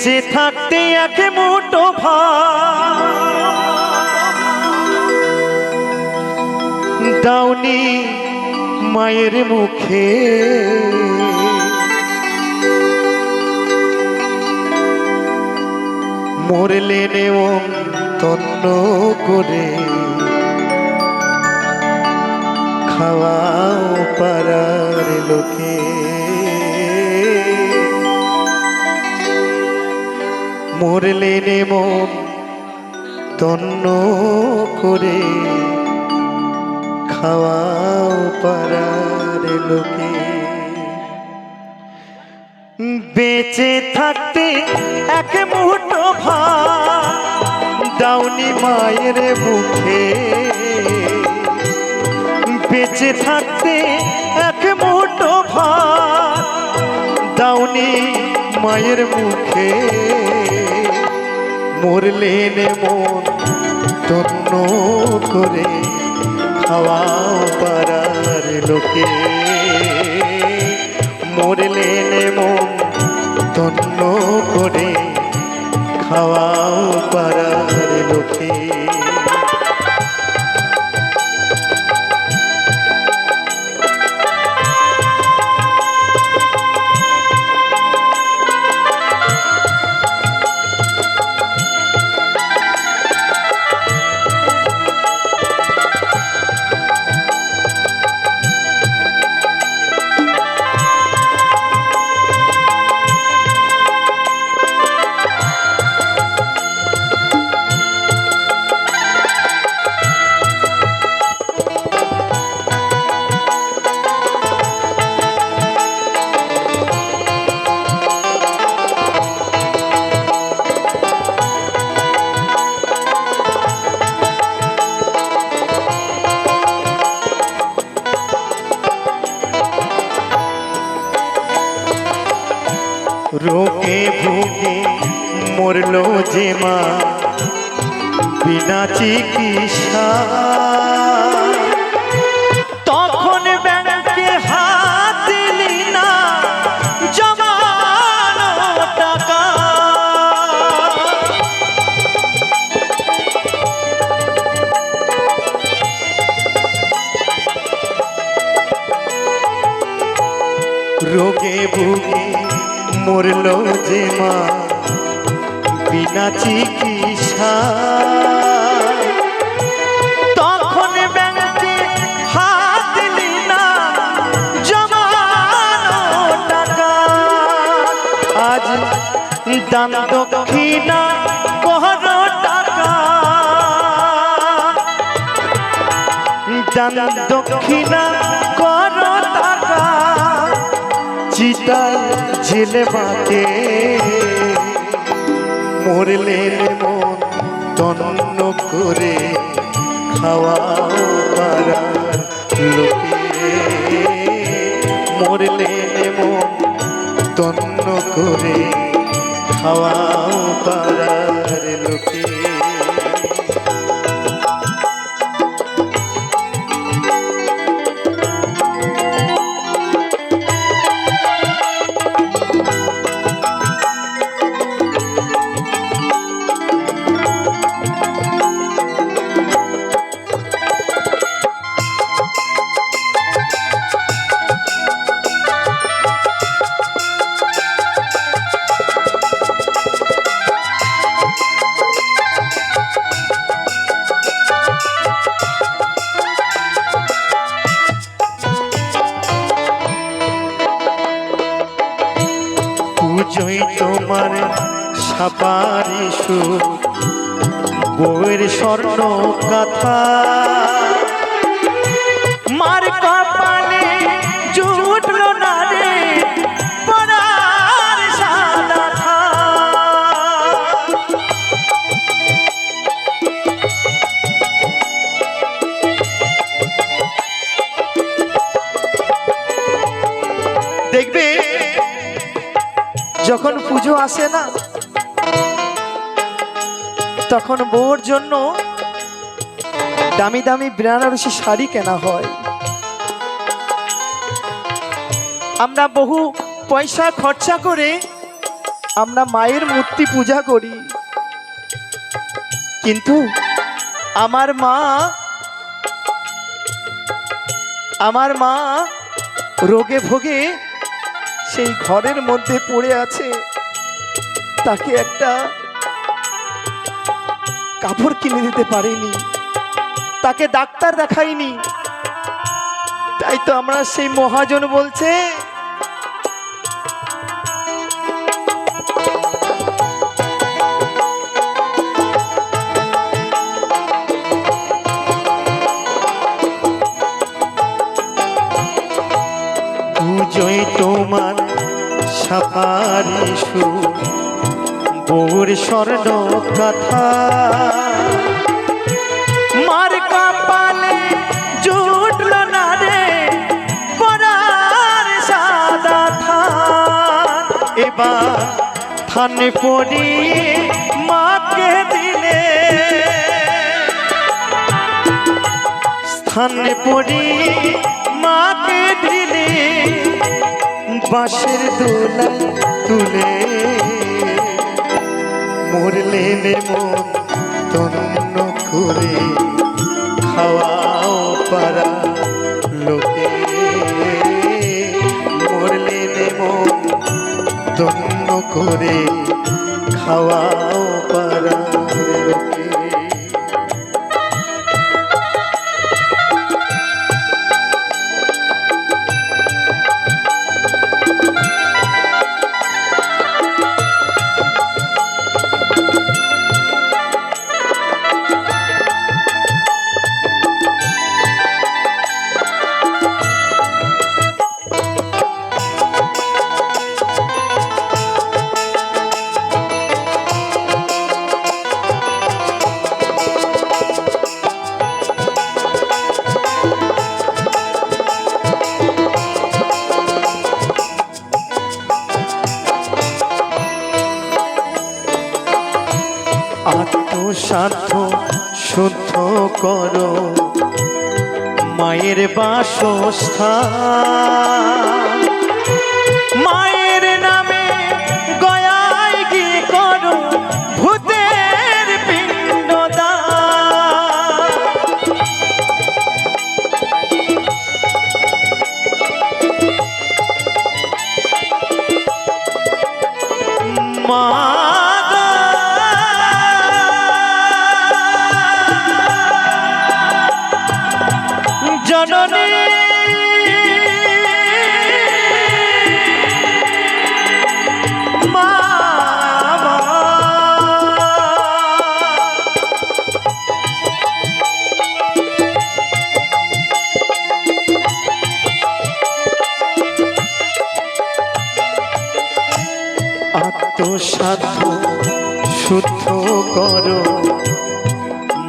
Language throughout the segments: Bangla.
বেঁচে থাকতে এক মুঠো ভাত দাউনি মায়ের মুখে। মরলে নেওম তন্ন করে। খাওয়াও পারার লোকে। মরলে নেমন তন্ন করে। খাওয়াও পারার লোকে। বেঁচে থাকতে এক মুহূর্ত ভাত দাউনি মায়ের মুখে। বেঁচে থাকতে এক মুহূর্ত ভাত দাউনি মায়ের মুখে। মরলে মন তন্ন করে হাওয়া পারার লোকে। মরলে মন তন্ন করে খাওয়াও রোগে ভুগে মরলো যে মা, বিনা চিকিৎসা। তখন ব্যাংকে হাত দিলি না, জমানো টাকা। রোগে ভুগে মরলো যে মা, বিনা চিকিৎসা। তখন ব্যাংকে না জমানো টাকা। আজ দান দক্ষিণা কহর টাকা। দান দক্ষিণা চিতা ঝেলে মাকে মরলে মন তন্ন করে খাওয়াও পারার লোকে। মরলে মন তন্ন করে খাওয়াও পারার লোকে। পুজোই তোমার সাপারি সুর। বউয়ের স্বর্ণ কথা মার কপালে যখন পুজো আসে না, তখন বউর জন্য দামি দামি বেনারসি শাড়ি কেনা হয়। আমরা বহু পয়সা খরচা করে আমরা মায়ের মূর্তি পূজা করি। কিন্তু আমার মা আমার মা রোগে ভোগে সেই ঘরের মধ্যে পড়ে আছে তাকে একটা কাপড় কিনে দিতে পারেনি। তাকে ডাক্তার দেখাইনি তাই তো আমরা সেই মহাজন বলছে সাফারি সুর বউর স্বর্ণ কথা। মার কপালে জুটল না পরার সাদা থান। এবার থান পড়িয়ে মাকে দিলে। স্থান পড়ি মাকে দিলে। বাঁশের দোলায় তুলে। মরলে মন তন্ন করে। খাওয়াও পারা লোকে। মরলে মন তন্ন করে। খাওয়াও আত্মসাধ্য শুদ্ধ করো। মায়ের বাসস্থান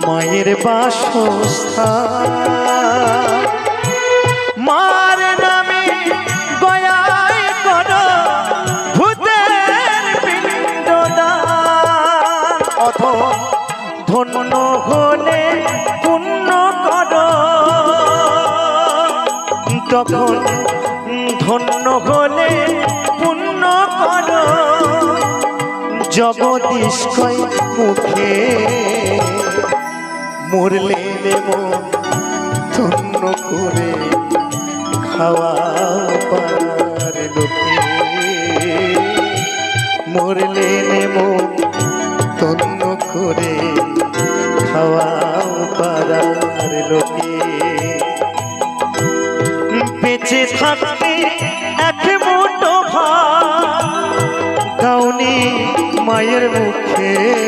মায়ের বাসস্থান। মার নামে গয়ায় করো ভূতের পিণ্ডদান ধন্য হলে পুণ্য করো। তখন ধন্য হলে পুণ্য করো। জগদীশকয় মুখে মরলে নেব ধন্য করে খাওয়া মরলে নেব ধন্য করে খাওয়া পারার লোকে। বেঁচে থাকতে এক মুঠো ভাত দাউনি মায়ের মুখে।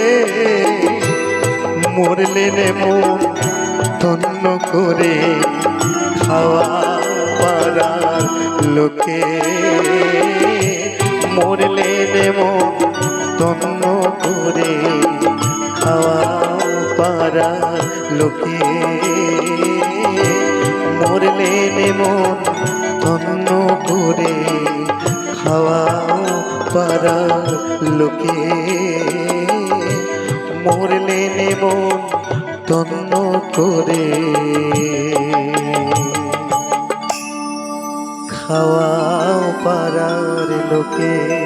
মরলে মন ধন্য করে খাওয়া পারার লোকে। মরলে মন ধন্য করে খাওয়া পারার লোকে। মরলে মন ধন্য করে খাওয়া পারার লোকে। মরলে নেব তন্ন করে। খাওয়া পারার লোকে